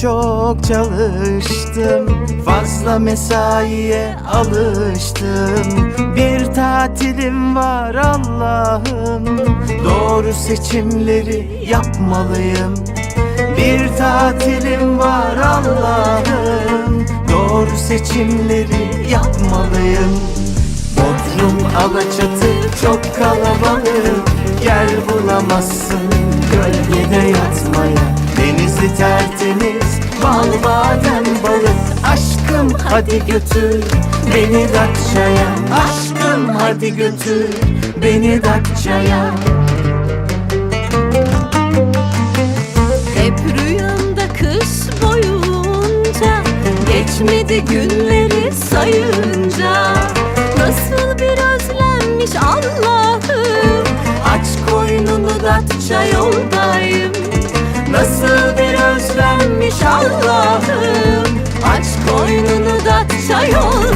çok çalıştım. Fazla mesaiye alıştım. Bir tatilim var Allah'ım. Doğru seçimleri yapmalıyım. Bir tatilim var Allah'ım. Doğru seçimleri yapmalıyım. Bodrum Alaçatı çok kalabalık. Yer bulamazsın Denizi tertemiz. Bal badem balık Aşkım hadi götür. Beni Datça'ya. Aşkım hadi götür. Beni Datça'ya. Hep rüyamda kış boyunca Geçmedi günleri sayınca. Nasıl bir özlenmiş Allah'ım özlenmiş Allah'ım. Aç koynunu Datça yol